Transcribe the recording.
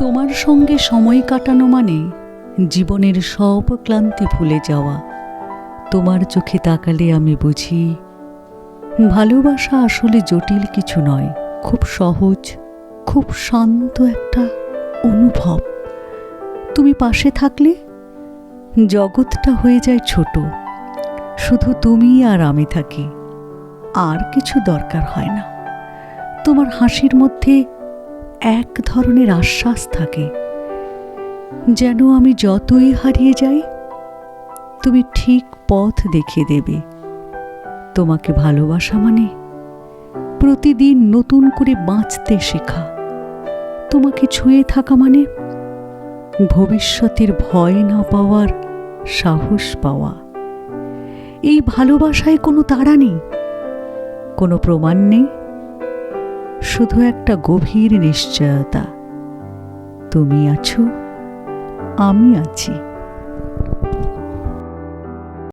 তোমার সঙ্গে সময় কাটানো মানে জীবনের সব ক্লান্তি ভুলে যাওয়া। তোমার চোখে তাকালে আমি বুঝি, ভালোবাসা আসলে জটিল কিছু নয়, খুব সহজ, খুব শান্ত একটা অনুভব। তুমি পাশে থাকলে জগৎটা হয়ে যায় ছোট, শুধু তুমি আর আমি থাকি, আর কিছু দরকার হয় না। তোমার হাসির মধ্যে এক ধরনের আশ্বাস থাকে। যেন আমি যতই হারিয়ে যাই, তুমি ঠিক পথ দেখিয়ে দেবে। তোমাকে ভালোবাসা মানে প্রতিদিন নতুন করে বাঁচতে শেখা। তোমাকে ছুঁয়ে থাকা মানে ভবিষ্যতের ভয় না পাওয়ার সাহস পাওয়া। এই ভালোবাসায় কোনো তাড়া নেই, কোনো প্রমাণ নেই। শুধু একটা গভীর নিশ্চয়তা। তুমি আছো আমি আছি।